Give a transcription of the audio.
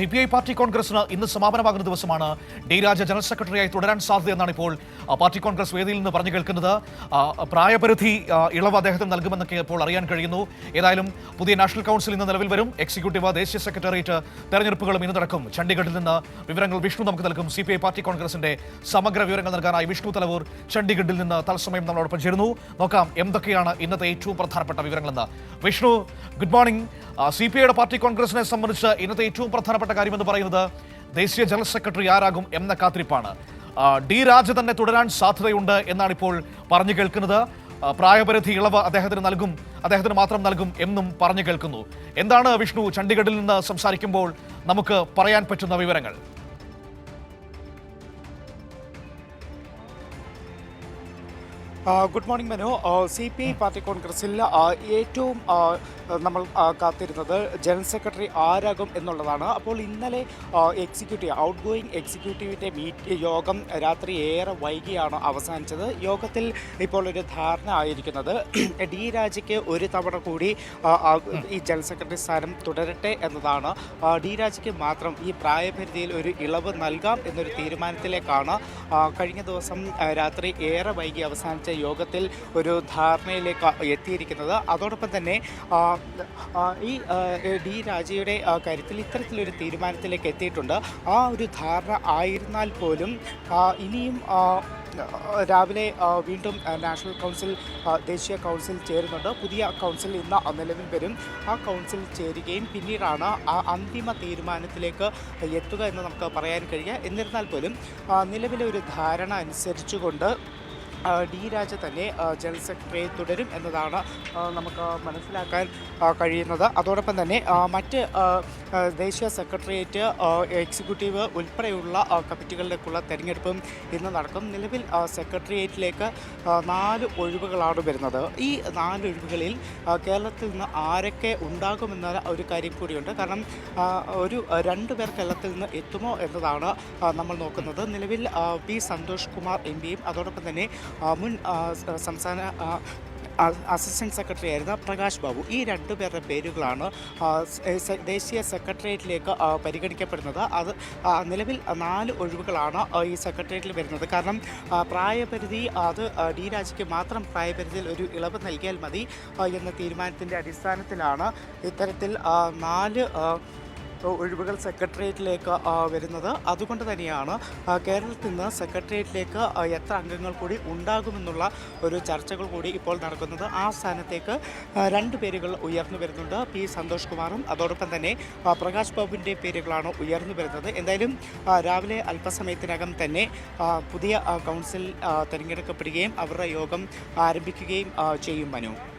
C P I party കോൺഗ്രസിന് ഇന്ന് സമാപനമാകുന്ന ദിവസമാണ് ഡി രാജ ജനറൽ സെക്രട്ടറിയായി തുടരാൻ സാധ്യതയെന്നാണ് ഇപ്പോൾ പാർട്ടി കോൺഗ്രസ് വേദിയിൽ നിന്ന് പറഞ്ഞു കേൾക്കുന്നത്. പ്രായപരിധി ഇളവ് അദ്ദേഹത്തിന് നൽകുമെന്നൊക്കെ ഇപ്പോൾ അറിയാൻ കഴിയുന്നു. ഏതായാലും പുതിയ നാഷണൽ കൗൺസിൽ ഇന്ന് നിലവിൽ വരും. എക്സിക്യൂട്ടീവ് ദേശീയ സെക്രട്ടേറിയറ്റ് തെരഞ്ഞെടുപ്പുകളും ഇന്ന് നടക്കും. ചണ്ഡീഗഡിൽ നിന്ന് വിവരങ്ങൾ വിഷ്ണു നമുക്ക് നൽകും. സി പാർട്ടി കോൺഗ്രസിന്റെ സമഗ്ര വിവരങ്ങൾ നൽകാനായി വിഷ്ണു തലവൂർ ചണ്ഡീഗഡിൽ നിന്ന് തത്സമയം നമ്മളോടൊപ്പം ചേരുന്നു. നോക്കാം എന്തൊക്കെയാണ് ഇന്നത്തെ ഏറ്റവും പ്രധാനപ്പെട്ട വിവരങ്ങളെന്ന്. Vishnu good morning. C P ഐയുടെ പാർട്ടി കോൺഗ്രസിനെ സംബന്ധിച്ച് ഇന്നത്തെ ഏറ്റവും പ്രധാനപ്പെട്ട കാര്യമെന്ന് പറയുന്നത് ദേശീയ ജനറൽ സെക്രട്ടറി ആരാകും എന്ന കാത്തിരിപ്പാണ്. ഡി രാജ തന്നെ തുടരാൻ സാധ്യതയുണ്ട് എന്നാണ് ഇപ്പോൾ പറഞ്ഞു കേൾക്കുന്നത്. പ്രായപരിധി ഇളവ് അദ്ദേഹത്തിന് നൽകും അദ്ദേഹത്തിന് മാത്രം നൽകും എന്നും പറഞ്ഞു കേൾക്കുന്നു. എന്താണ് വിഷ്ണു ചണ്ഡീഗഡിൽ നിന്ന് സംസാരിക്കുമ്പോൾ നമുക്ക് പറയാൻ പറ്റുന്ന വിവരങ്ങൾ? Good morning Manu. C P I party കോൺഗ്രസിൽ ഏറ്റവും നമ്മൾ കാത്തിരുന്നത് ജനറൽ സെക്രട്ടറി ആരാകും എന്നുള്ളതാണ്. അപ്പോൾ ഇന്നലെ എക്സിക്യൂട്ടീവ് ഔട്ട് ഗോയിങ് എക്സിക്യൂട്ടീവിന്റെ മീറ്റ് യോഗം രാത്രി ഏറെ വൈകിയാണ് അവസാനിച്ചത്. യോഗത്തിൽ ഇപ്പോൾ ഒരു ധാരണ ആയിരിക്കുന്നത് ഡി രാജയ്ക്ക് ഒരു തവണ കൂടി ഈ ജനറൽ സെക്രട്ടറി സ്ഥാനം തുടരട്ടെ എന്നതാണ്. ഡി രാജയ്ക്ക് മാത്രം ഈ പ്രായപരിധിയിൽ ഒരു ഇളവ് നൽകാം എന്നൊരു തീരുമാനത്തിലേക്കാണ് കഴിഞ്ഞ ദിവസം രാത്രി ഏറെ വൈകി അവസാനിച്ച യോഗത്തിൽ ഒരു ധാരണയിലേക്ക് എത്തിയിരിക്കുന്നത്. അതോടൊപ്പം തന്നെ ഈ ഡി രാജയുടെ കാര്യത്തിൽ ഇത്തരത്തിലൊരു തീരുമാനത്തിലേക്ക് എത്തിയിട്ടുണ്ട്. ആ ഒരു ധാരണ ആയിരുന്നാൽ പോലും ഇനിയും രാവിലെ വീണ്ടും നാഷണൽ കൗൺസിൽ ദേശീയ കൗൺസിൽ ചേരുന്നുണ്ട്. പുതിയ കൗൺസിൽ ഇന്ന് നിലവിൽ വരും. ആ കൗൺസിൽ ചേരുകയും പിന്നീടാണ് ആ അന്തിമ തീരുമാനത്തിലേക്ക് എത്തുക എന്ന് നമുക്ക് പറയാൻ കഴിയുക. എന്നിരുന്നാൽ പോലും നിലവിലെ ഒരു ധാരണ അനുസരിച്ചുകൊണ്ട് ഡി രാജ തന്നെ ജനറൽ സെക്രട്ടറി തുടരും എന്നതാണ് നമുക്ക് മനസ്സിലാക്കാൻ കഴിയുന്നത്. അതോടൊപ്പം തന്നെ മറ്റ് ദേശീയ സെക്രട്ടേറിയറ്റ് എക്സിക്യൂട്ടീവ് ഉൾപ്പെടെയുള്ള കമ്മിറ്റികളിലേക്കുള്ള തെരഞ്ഞെടുപ്പും ഇന്ന് നടക്കും. നിലവിൽ സെക്രട്ടേറിയറ്റിലേക്ക് നാല് ഒഴിവുകളാണ് വരുന്നത്. ഈ നാല് ഒഴിവുകളിൽ കേരളത്തിൽ നിന്ന് ആരൊക്കെ ഉണ്ടാകുമെന്ന ഒരു കാര്യം കൂടിയുണ്ട്. കാരണം ഒരു രണ്ട് പേർ കേരളത്തിൽ നിന്ന് എത്തുമോ എന്നതാണ് നമ്മൾ നോക്കുന്നത്. നിലവിൽ പി സന്തോഷ് കുമാർ എം പിയും അതോടൊപ്പം തന്നെ മുൻ സംസ്ഥാന അസിസ്റ്റന്റ് സെക്രട്ടറി ആയിരുന്ന പ്രകാശ് ബാബു. ഈ രണ്ടു പേരുടെ പേരുകളാണ് ദേശീയ സെക്രട്ടേറിയറ്റിലേക്ക് പരിഗണിക്കപ്പെടുന്നത്. അത് നിലവിൽ നാല് ഒഴിവുകളാണ് ഈ സെക്രട്ടേറിയറ്റിൽ വരുന്നത്. കാരണം പ്രായപരിധി അത് ഡി രാജയ്ക്ക് മാത്രം പ്രായപരിധിയിൽ ഒരു ഇളവ് നൽകിയാൽ മതി എന്ന തീരുമാനത്തിന്റെ അടിസ്ഥാനത്തിലാണ് ഇത്തരത്തിൽ നാല് ഒഴിവുകൾ സെക്രട്ടേറിയറ്റിലേക്ക് വരുന്നത്. അതുകൊണ്ട് തന്നെയാണ് കേരളത്തിൽ നിന്ന് സെക്രട്ടേറിയറ്റിലേക്ക് എത്ര അംഗങ്ങൾ കൂടി ഉണ്ടാകുമെന്നുള്ള ഒരു ചർച്ചകൾ കൂടി ഇപ്പോൾ നടക്കുന്നത്. ആ സ്ഥാനത്തേക്ക് രണ്ട് പേരുകൾ ഉയർന്നു വരുന്നുണ്ട്. പി. സന്തോഷ് കുമാറും അതോടൊപ്പം തന്നെ പ്രകാശ് ബാബുവിന്റെ പേരുകളാണ് ഉയർന്നു വരുന്നത്. എന്തായാലും രാവിലെ അല്പസമയത്തിനകം തന്നെ പുതിയ കൗൺസിൽ തിരഞ്ഞെടുക്കപ്പെടുകയും അവരുടെ യോഗം ആരംഭിക്കുകയും ചെയ്യും മനു.